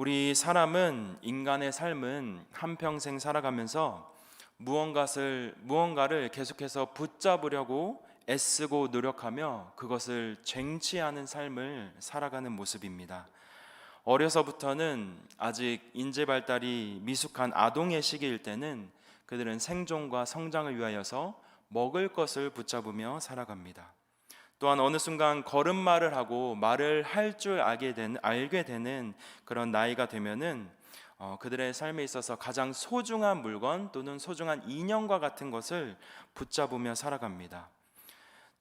우리 사람은 인간의 삶은 한평생 살아가면서 무언가를 무언가를 계속해서 붙잡으려고 애쓰고 노력하며 그것을 쟁취하는 삶을 살아가는 모습입니다. 어려서부터는 아직 인재 발달이 미숙한 아동의 시기일 때는 그들은 생존과 성장을 위하여서 먹을 것을 붙잡으며 살아갑니다. 또한 어느 순간 걸음마를 하고 말을 할 줄 알게 된 알게 되는 그런 나이가 되면은 어, 그들의 삶에 있어서 가장 소중한 물건 또는 소중한 인형과 같은 것을 붙잡으며 살아갑니다.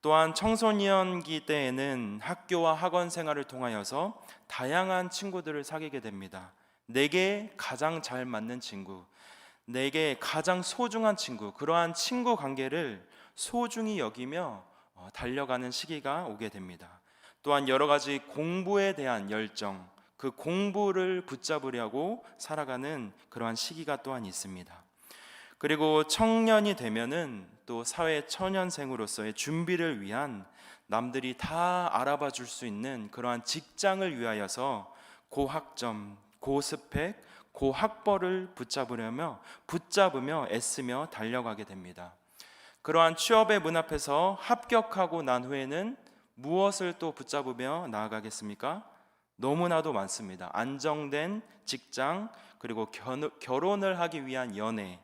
또한 청소년기 때에는 학교와 학원 생활을 통하여서 다양한 친구들을 사귀게 됩니다. 내게 가장 잘 맞는 친구, 내게 가장 소중한 친구, 그러한 친구 관계를 소중히 여기며 어, 달려가는 시기가 오게 됩니다. 또한 여러 가지 공부에 대한 열정, 그 공부를 붙잡으려고 살아가는 그러한 시기가 또한 있습니다. 그리고 청년이 되면은 또 사회 초년생으로서의 준비를 위한 남들이 다 알아봐 줄 수 있는 그러한 직장을 위하여서 고학점, 고스펙, 고학벌을 붙잡으려며 붙잡으며 애쓰며 달려가게 됩니다. 그러한 취업의 문 앞에서 합격하고 난 후에는 무엇을 또 붙잡으며 나아가겠습니까? 너무나도 많습니다. 안정된 직장, 그리고 견- 결혼을 하기 위한 연애,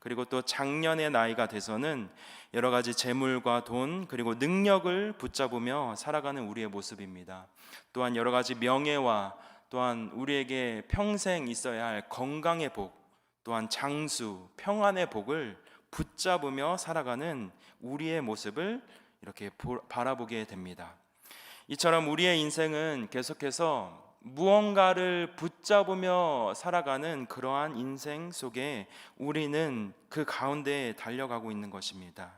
그리고 또 작년의 나이가 돼서는 여러 가지 재물과 돈, 그리고 능력을 붙잡으며 살아가는 우리의 모습입니다. 또한 여러 가지 명예와 또한 우리에게 평생 있어야 할 건강의 복, 또한 장수, 평안의 복을 붙잡으며 살아가는 우리의 모습을 이렇게 보- 바라보게 됩니다. 이처럼 우리의 인생은 계속해서 무언가를 붙잡으며 살아가는 그러한 인생 속에 우리는 그 가운데 달려가고 있는 것입니다.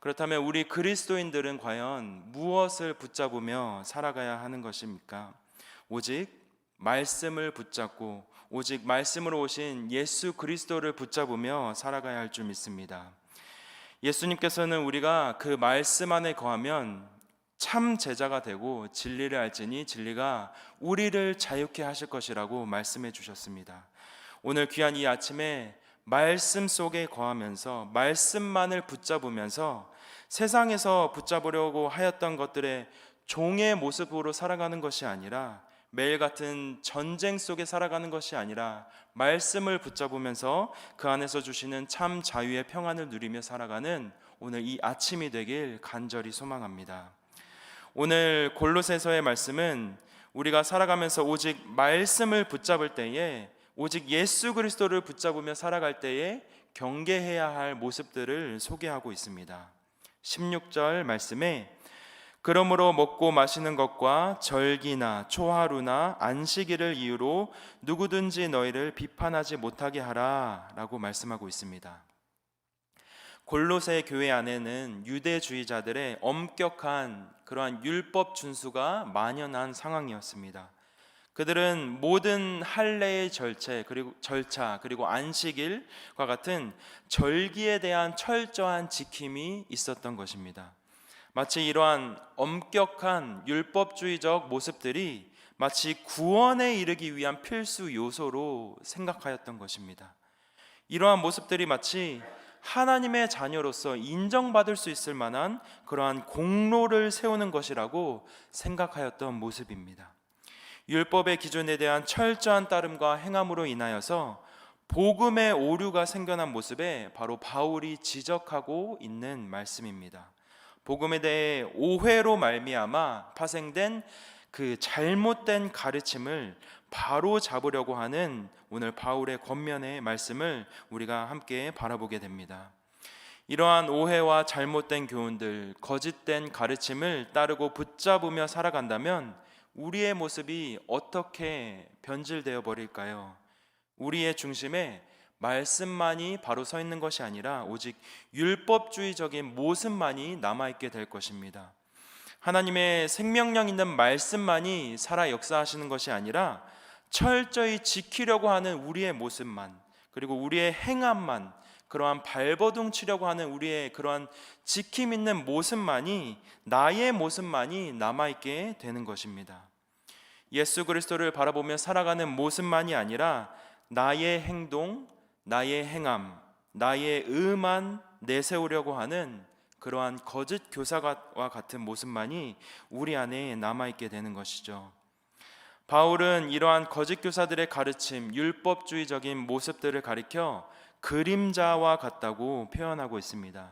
그렇다면 우리 그리스도인들은 과연 무엇을 붙잡으며 살아가야 하는 것입니까? 오직 말씀을 붙잡고 오직 말씀으로 오신 예수 그리스도를 붙잡으며 살아가야 할 줄 믿습니다. 예수님께서는 우리가 그 말씀 안에 거하면 참 제자가 되고 진리를 알지니 진리가 우리를 자유케 하실 것이라고 말씀해 주셨습니다. 오늘 귀한 이 아침에 말씀 속에 거하면서 말씀만을 붙잡으면서 세상에서 붙잡으려고 하였던 것들의 종의 모습으로 살아가는 것이 아니라 매일 같은 전쟁 속에 살아가는 것이 아니라 말씀을 붙잡으면서 그 안에서 주시는 참 자유의 평안을 누리며 살아가는 오늘 이 아침이 되길 간절히 소망합니다. 오늘 골로새서의 말씀은 우리가 살아가면서 오직 말씀을 붙잡을 때에 오직 예수 그리스도를 붙잡으며 살아갈 때에 경계해야 할 모습들을 소개하고 있습니다. 16절 말씀에 그러므로 먹고 마시는 것과 절기나 초하루나 안식일을 이유로 누구든지 너희를 비판하지 못하게 하라라고 말씀하고 있습니다. 골로새 교회 안에는 유대주의자들의 엄격한 그러한 율법 준수가 만연한 상황이었습니다. 그들은 모든 할례의 절차 그리고 절차 그리고 안식일과 같은 절기에 대한 철저한 지킴이 있었던 것입니다. 마치 이러한 엄격한 율법주의적 모습들이 마치 구원에 이르기 위한 필수 요소로 생각하였던 것입니다. 이러한 모습들이 마치 하나님의 자녀로서 인정받을 수 있을 만한 그러한 공로를 세우는 것이라고 생각하였던 모습입니다. 율법의 기준에 대한 철저한 따름과 행함으로 인하여서 복음의 오류가 생겨난 모습에 바로 바울이 지적하고 있는 말씀입니다. 복음에 대해 오해로 말미암아 파생된 그 잘못된 가르침을 바로 잡으려고 하는 오늘 바울의 권면의 말씀을 우리가 함께 바라보게 됩니다. 이러한 오해와 잘못된 교훈들, 거짓된 가르침을 따르고 붙잡으며 살아간다면 우리의 모습이 어떻게 변질되어 버릴까요? 우리의 중심에 말씀만이 바로 서 있는 것이 아니라 오직 율법주의적인 모습만이 남아 있게 될 것입니다. 하나님의 생명력 있는 말씀만이 살아 역사하시는 것이 아니라 철저히 지키려고 하는 우리의 모습만 그리고 우리의 행함만 그러한 발버둥 치려고 하는 우리의 그러한 지킴 있는 모습만이 나의 모습만이 남아 있게 되는 것입니다. 예수 그리스도를 바라보며 살아가는 모습만이 아니라 나의 행동, 나의 행함, 나의 의만 내세우려고 하는 그러한 거짓 교사와 같은 모습만이 우리 안에 남아 있게 되는 것이죠. 바울은 이러한 거짓 교사들의 가르침, 율법주의적인 모습들을 가리켜 그림자와 같다고 표현하고 있습니다.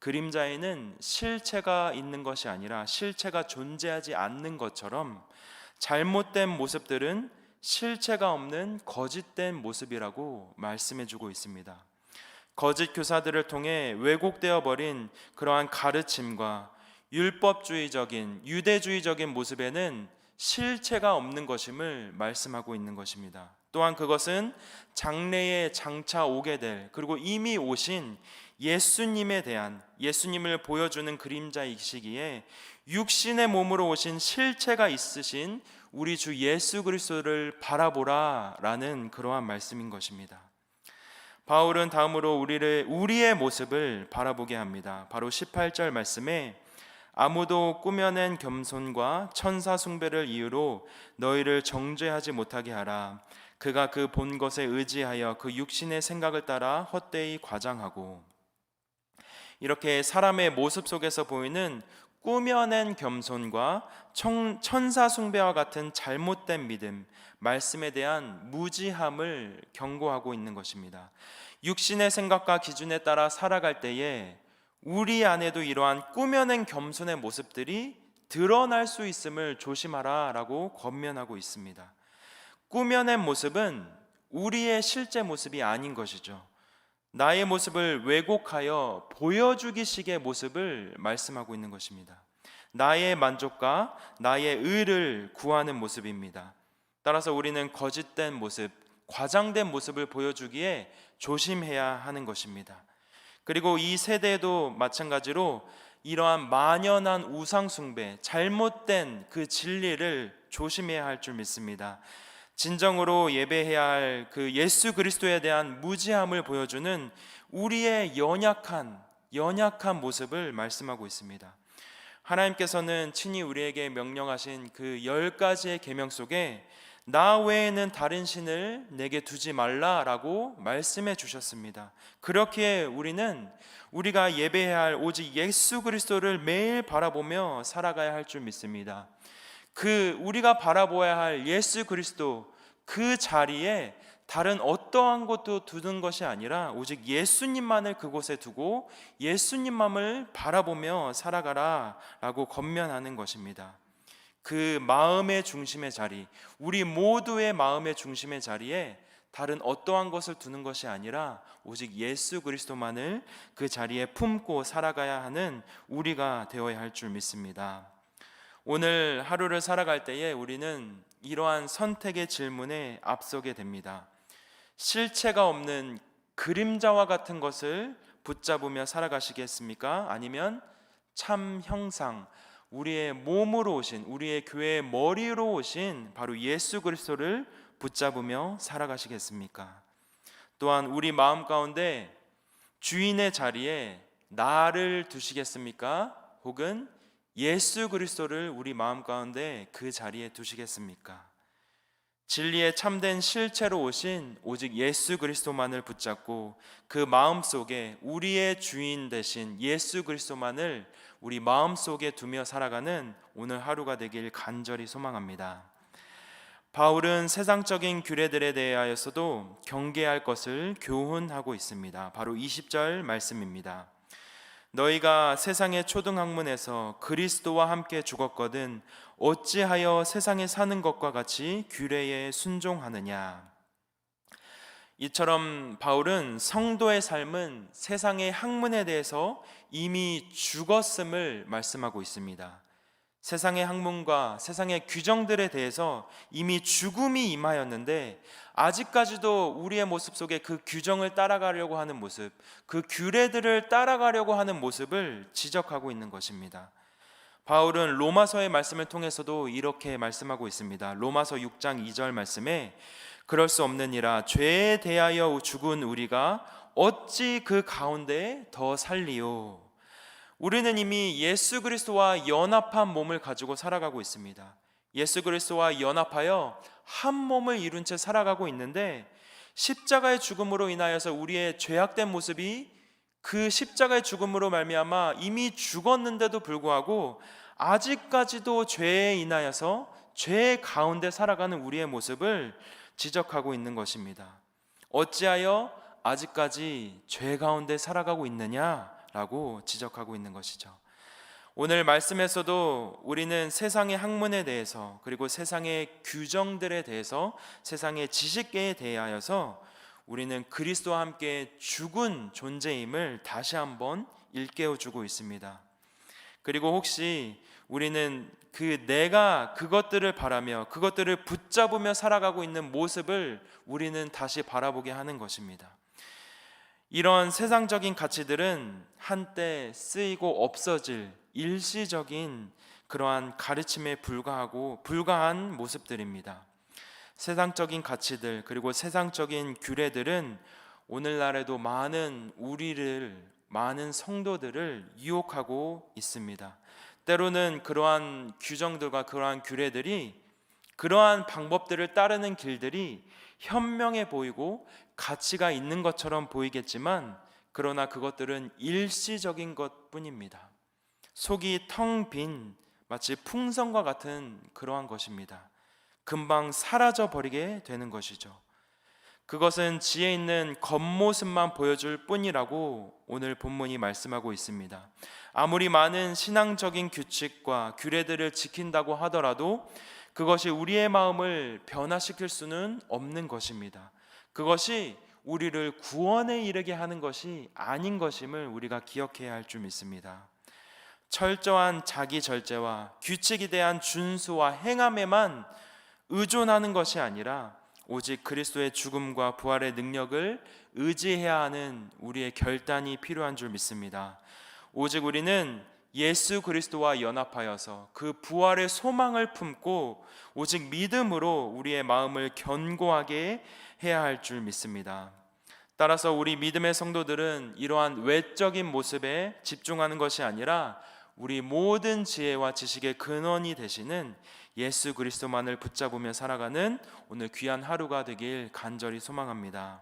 그림자에는 실체가 있는 것이 아니라 실체가 존재하지 않는 것처럼 잘못된 모습들은 실체가 없는 거짓된 모습이라고 말씀해 주고 있습니다. 거짓 교사들을 통해 왜곡되어 버린 그러한 가르침과 율법주의적인 유대주의적인 모습에는 실체가 없는 것임을 말씀하고 있는 것입니다. 또한 그것은 장래에 장차 오게 될 그리고 이미 오신 예수님에 대한 예수님을 보여주는 그림자이시기에 육신의 몸으로 오신 실체가 있으신 우리 주 예수 그리스도를 바라보라라는 그러한 말씀인 것입니다. 바울은 다음으로 우리를 우리의 모습을 바라보게 합니다. 바로 18절 말씀에 아무도 꾸며낸 겸손과 천사 숭배를 이유로 너희를 정죄하지 못하게 하라. 그가 그 본 것에 의지하여 그 육신의 생각을 따라 헛되이 과장하고 이렇게 사람의 모습 속에서 보이는 꾸며낸 겸손과 청, 천사 숭배와 같은 잘못된 믿음, 말씀에 대한 무지함을 경고하고 있는 것입니다. 육신의 생각과 기준에 따라 살아갈 때에 우리 안에도 이러한 꾸며낸 겸손의 모습들이 드러날 수 있음을 조심하라라고 권면하고 있습니다. 꾸며낸 모습은 우리의 실제 모습이 아닌 것이죠. 나의 모습을 왜곡하여 보여주기식의 모습을 말씀하고 있는 것입니다. 나의 만족과 나의 의를 구하는 모습입니다. 따라서 우리는 거짓된 모습, 과장된 모습을 보여주기에 조심해야 하는 것입니다. 그리고 이 세대도 마찬가지로 이러한 만연한 우상숭배, 잘못된 그 진리를 조심해야 할 줄 믿습니다. 진정으로 예배해야 할 그 예수 그리스도에 대한 무지함을 보여주는 우리의 연약한 연약한 모습을 말씀하고 있습니다. 하나님께서는 친히 우리에게 명령하신 그 열 가지의 계명 속에 나 외에는 다른 신을 내게 두지 말라라고 말씀해 주셨습니다. 그렇게 우리는 우리가 예배해야 할 오직 예수 그리스도를 매일 바라보며 살아가야 할 줄 믿습니다. 그 우리가 바라보아야 할 예수 그리스도 그 자리에 다른 어떠한 것도 두는 것이 아니라 오직 예수님만을 그곳에 두고 예수님만을 바라보며 살아가라라고 권면하는 것입니다. 그 마음의 중심의 자리, 우리 모두의 마음의 중심의 자리에 다른 어떠한 것을 두는 것이 아니라 오직 예수 그리스도만을 그 자리에 품고 살아가야 하는 우리가 되어야 할 줄 믿습니다. 오늘 하루를 살아갈 때에 우리는 이러한 선택의 질문에 앞서게 됩니다. 실체가 없는 그림자와 같은 것을 붙잡으며 살아가시겠습니까? 아니면 참 형상, 우리의 몸으로 오신 우리의 교회의 머리로 오신 바로 예수 그리스도를 붙잡으며 살아가시겠습니까? 또한 우리 마음 가운데 주인의 자리에 나를 두시겠습니까? 혹은 예수 그리스도를 우리 마음 가운데 그 자리에 두시겠습니까? 진리의 참된 실체로 오신 오직 예수 그리스도만을 붙잡고 그 마음 속에 우리의 주인 대신 예수 그리스도만을 우리 마음 속에 두며 살아가는 오늘 하루가 되길 간절히 소망합니다. 바울은 세상적인 규례들에 대하여서도 경계할 것을 교훈하고 있습니다. 바로 20절 말씀입니다. 너희가 세상의 초등학문에서 그리스도와 함께 죽었거든 어찌하여 세상에 사는 것과 같이 규례에 순종하느냐 이처럼 바울은 성도의 삶은 세상의 학문에 대해서 이미 죽었음을 말씀하고 있습니다. 세상의 학문과 세상의 규정들에 대해서 이미 죽음이 임하였는데 아직까지도 우리의 모습 속에 그 규정을 따라가려고 하는 모습, 그 규례들을 따라가려고 하는 모습을 지적하고 있는 것입니다. 바울은 로마서의 말씀을 통해서도 이렇게 말씀하고 있습니다. 로마서 6장 2절 말씀에 그럴 수 없느니라 죄에 대하여 죽은 우리가 어찌 그 가운데 더 살리요 우리는 이미 예수 그리스도와 연합한 몸을 가지고 살아가고 있습니다. 예수 그리스도와 연합하여 한 몸을 이룬 채 살아가고 있는데 십자가의 죽음으로 인하여서 우리의 죄악된 모습이 그 십자가의 죽음으로 말미암아 이미 죽었는데도 불구하고 아직까지도 죄에 인하여서 죄 가운데 살아가는 우리의 모습을 지적하고 있는 것입니다. 어찌하여 아직까지 죄 가운데 살아가고 있느냐 라고 지적하고 있는 것이죠. 오늘 말씀에서도 우리는 세상의 학문에 대해서 그리고 세상의 규정들에 대해서 세상의 지식계에 대하여서 우리는 그리스도와 함께 죽은 존재임을 다시 한번 일깨워 주고 있습니다. 그리고 혹시 우리는 그 내가 그것들을 바라며 그것들을 붙잡으며 살아가고 있는 모습을 우리는 다시 바라보게 하는 것입니다. 이런 세상적인 가치들은 한때 쓰이고 없어질 일시적인 그러한 가르침에 불과하고 불과한 모습들입니다. 세상적인 가치들 그리고 세상적인 규례들은 오늘날에도 많은 우리를 많은 성도들을 유혹하고 있습니다. 때로는 그러한 규정들과 그러한 규례들이 그러한 방법들을 따르는 길들이 현명해 보이고 가치가 있는 것처럼 보이겠지만 그러나 그것들은 일시적인 것뿐입니다. 속이 텅 빈 마치 풍선과 같은 그러한 것입니다. 금방 사라져 버리게 되는 것이죠. 그것은 지혜 있는 겉모습만 보여줄 뿐이라고 오늘 본문이 말씀하고 있습니다. 아무리 많은 신앙적인 규칙과 규례들을 지킨다고 하더라도 그것이 우리의 마음을 변화시킬 수는 없는 것입니다. 그것이 우리를 구원에 이르게 하는 것이 아닌 것임을 우리가 기억해야 할 줄 믿습니다. 철저한 자기 절제와 규칙에 대한 준수와 행함에만 의존하는 것이 아니라 오직 그리스도의 죽음과 부활의 능력을 의지해야 하는 우리의 결단이 필요한 줄 믿습니다. 오직 우리는 예수 그리스도와 연합하여서 그 부활의 소망을 품고 오직 믿음으로 우리의 마음을 견고하게 해야 할 줄 믿습니다. 따라서 우리 믿음의 성도들은 이러한 외적인 모습에 집중하는 것이 아니라 우리 모든 지혜와 지식의 근원이 되시는 예수 그리스도만을 붙잡으며 살아가는 오늘 귀한 하루가 되길 간절히 소망합니다.